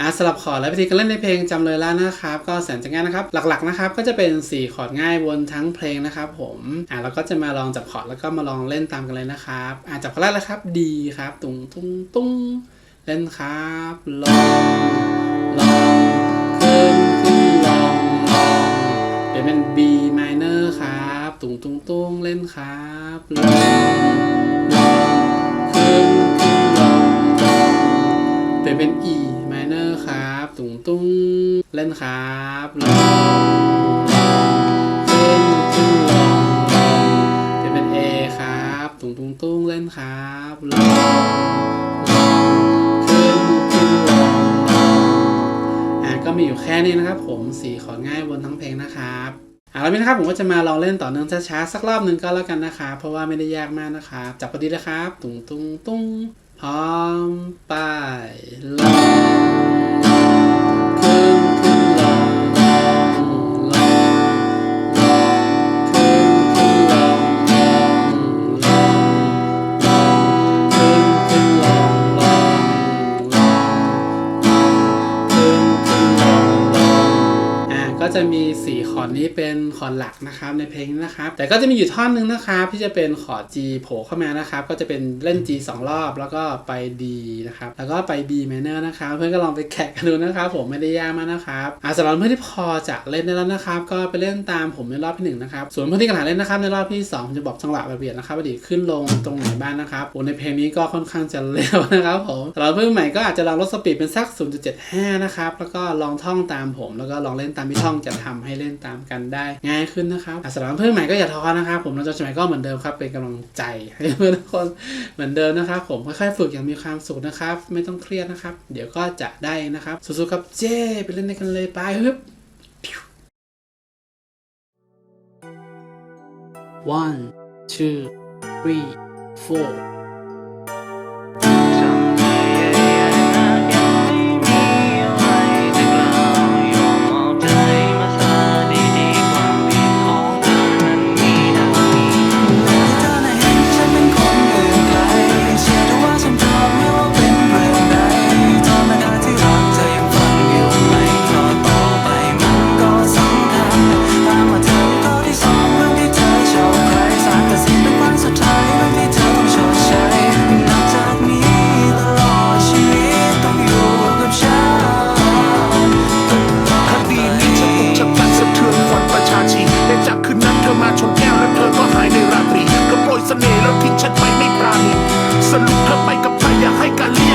อ่าสลับคอร์ดและวิธีการเล่นในเพลงจำเลยแล้วนะครับ ก็แสนจะง่ายนะครับ หลักๆนะครับก็จะเป็น 4 คอร์ดง่ายวนทั้งเพลงนะครับผมอ่าเราก็จะมาลองจับคอร์ดแล้วก็มาลองเล่นตามกันเลยนะครับอ่าจับคอร์ดแรกเลยครับดีครับ ตุ้งตุ้งตุ้งเล่นครับลองลองขึ้นขึ้นลองลองเปลี่ยนเป็น B minor ครับตุ้งตุ้งตุ้งเล่นครับลองลองขึ้นขึ้นลองลองเปลี่ยนเป็น E ตุ้งเล่นครับลองลองขึ้นขึ้นลองลองเปลี่ยนเป็น A ครับตุ้งตุ้งตุ้งเล่นครับลองลองขึ้นขึ้นลองลองอะก็มีอยู่แค่นี้นะครับ ผมสี่ของ่ายบนทั้งเพลงนะครับอะแล้วนี้นะครับผมก็จะมาลองเล่นต่อเนื่องช้าๆสักรอบหนึ่งก็แล้วกันนะครับเพราะว่าไม่ได้ยากมากนะครับจับพอดีนะครับตุ้งตุ้งตุ้งพร้อมไปลอง จะมีสีขอดนี้เป็น คอร์ดหลักนะครับในเพลงนี้นะครับ แต่ก็จะมีอยู่ท่อนหนึ่งนะครับที่จะเป็นคอร์ด G โผล่เข้ามานะครับ ก็จะเป็นเล่น G สองรอบแล้วก็ไป D นะครับ แล้วก็ไป B minor นะครับ เพื่อนก็ลองไปแกะกันดูนะครับ ผมไม่ได้ยากมากนะครับอ่าสำหรับเพื่อนที่พอจะเล่นได้แล้วนะครับ ก็ไปเล่นตามผมในรอบที่หนึ่งนะครับ ส่วนเพื่อนที่กำลังเล่นนะครับ ในรอบที่สองผมจะบอกจังหวะละเอียดนะครับว่าดีขึ้นลงตรงไหนบ้างนะครับโอ้ในเพลงนี้ก็ค่อนข้างจะเร็วนะครับผมสำหรับเพื่อนใหม่ก็อาจจะลองลดสปีดเป็นสัก 0.75 นะครับแล้วก็ลองท่องตามผม แล้วก็ลองเล่นตามที่ท่องจะทำให้เล่นตามกันได้ง่ายขึ้นนะครับสำหรับเพื่อนใหม่ก็อย่าท้อนะครับผมเราจะสมัยก็เหมือนเดิมครับเป็นกำลังใจให้เพื่อนทุกคนเหมือนเดิมนะครับผมค่อยๆฝึกอย่างมีความสุขนะครับ ไม่ต้องเครียดนะครับ เดี๋ยวก็จะได้นะครับสู้ๆครับเจ้ไปเล่นกันเลยไปฮึบ one two three four ใครอย่าให้การเลี้ยง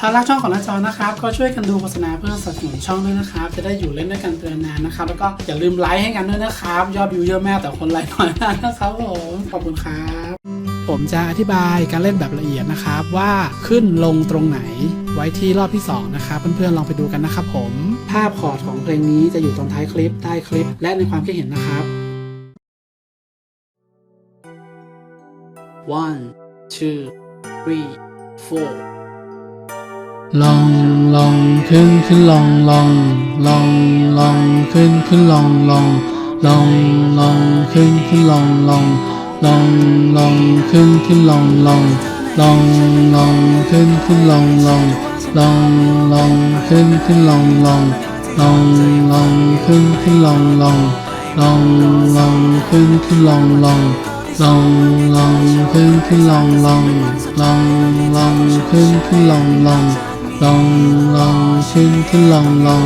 ถ้ารักช่องของน้าจอนะครับ ก็ช่วยกันดูโฆษณาเพื่อสนับสนุนช่องด้วยนะครับ จะได้อยู่เล่นด้วยกันเป็นนานนะครับ แล้วก็อย่าลืมไลค์ให้กันด้วยนะครับ ยอดวิวเยอะมากแต่คนไลค์น้อยมากนะครับผมขอบคุณครับ ผมจะอธิบายการเล่นแบบละเอียดนะครับ ว่าขึ้นลงตรงไหนไว้ที่รอบที่ 2 นะครับเพื่อนๆลองไปดูกันนะครับผม ภาพคอร์ดของเพลงนี้จะอยู่ตรงท้ายคลิปใต้คลิป และในความคิดเห็นนะครับ one two three four ลองลองขึ้นขึ้นลองลองลองลองขึ้นขึ้นลองลองลองลองขึ้นขึ้นลองลองลองลองขึ้นขึ้นลอง ลองลองขึ้นขึ้นลองลอง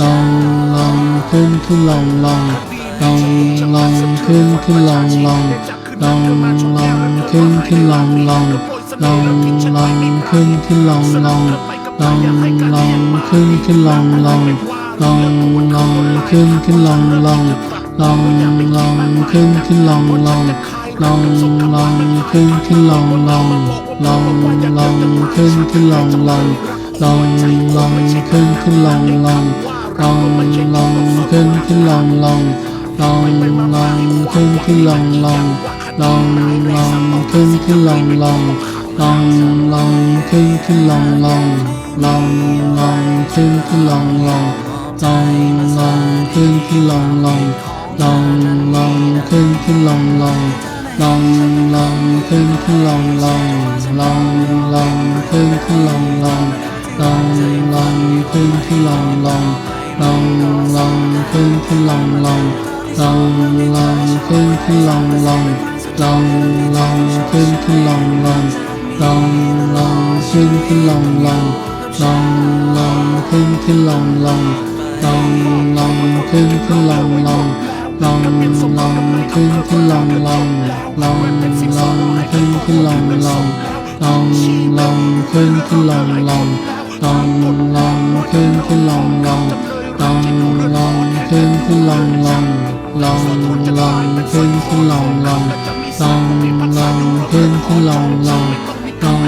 ลองลองขึ้นขึ้นลองลองลองลองขึ้นขึ้นลองลองลองลองขึ้นขึ้นลองลองลองลองขึ้นขึ้นลองลองลองลองขึ้นขึ้นลองลองลองลองขึ้นขึ้นลองลองลองลองขึ้นขึ้นลองลองลองลองขึ้นขึ้นลองลองลองลองขึ้นขึ้นลองลอง ลองลองขึ้นขึ้นลองลองลองลองขึ้นขึ้นลองลองลองลองขึ้นขึ้นลองลองลองลองขึ้นขึ้นลองลองลองลองขึ้นขึ้นลองลองลองลองขึ้นขึ้นลองลองลองลองขึ้นขึ้นลองลองลองลองขึ้นขึ้นลองลองลองลองขึ้นขึ้นลองลองลองลองขึ้นขึ้นลองลอง ลองลองขึ้นขึ้นลองลองลองลองขึ้นขึ้นลองลองลองลองขึ้นขึ้นลองลองลองลองขึ้นขึ้นลองลองลองลองขึ้นขึ้นลองลองลองลองขึ้นขึ้นลองลองลองลองขึ้นขึ้นลองลองลองลองขึ้นขึ้นลองลองลองลองขึ้นขึ้นลองลองลองลองขึ้นขึ้นลองลอง ลองลองขึ้นขึ้นลองลองลองลองขึ้นขึ้นลองลองลองลองขึ้นขึ้นลองลองลองลองขึ้นขึ้นลองลองลอง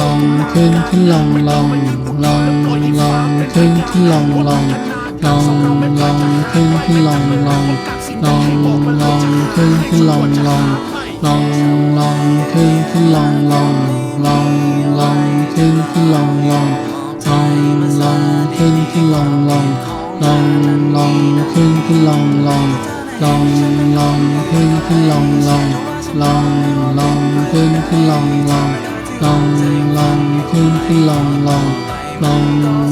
ลองขึ้นขึ้นลองลองลองลองขึ้นขึ้นลองลองลองลองขึ้นขึ้นลองลองลองลองขึ้นขึ้นลองลองลองลองขึ้นขึ้นลองลองลองลองขึ้นขึ้นลองลอง ลองลองขึ้นขึ้นลองลองลองลองขึ้นขึ้นลองลองลองลองขึ้นขึ้นลองลองลองลองขึ้นขึ้นลองลองลองลองขึ้นขึ้นลองลองลอง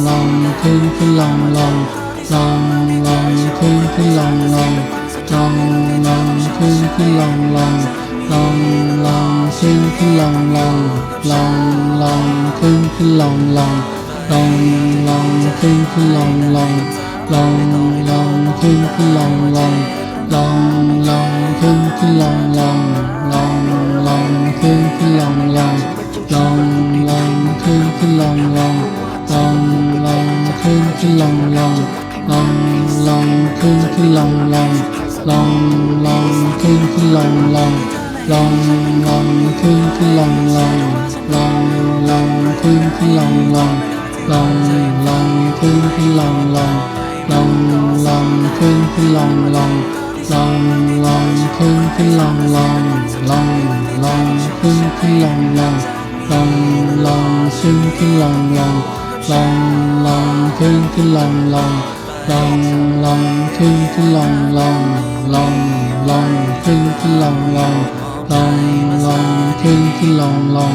ลองขึ้นขึ้นลองลองลองลองขึ้นขึ้นลองลองลองลองขึ้นขึ้นลองลองลองลองขึ้นขึ้นลองลองลองลองขึ้นขึ้นลองลองลองลองขึ้นขึ้นลองลอง ลองลองขึ้นขึ้นลองลองลองลองขึ้นขึ้นลองลองลองลองขึ้นขึ้นลองลองลองลองขึ้นขึ้นลองลองลองลองขึ้นขึ้นลองลองลองลองขึ้นขึ้นลองลองลองลองขึ้นขึ้นลองลองลองลองขึ้นขึ้นลองลองลองลองขึ้นขึ้นลองลองลองลองขึ้นขึ้นลองลอง ลองลองขึ้นขึ้นลองลองลองลองขึ้นขึ้นลองลองลองลองขึ้นขึ้นลองลองลองลองขึ้นขึ้นลองลองลองลองขึ้นขึ้นลองลองลองลองขึ้นขึ้นลองลองลองลองขึ้นขึ้นลองลองลองลองขึ้นขึ้นลองลองลองลองขึ้นขึ้นลองลอง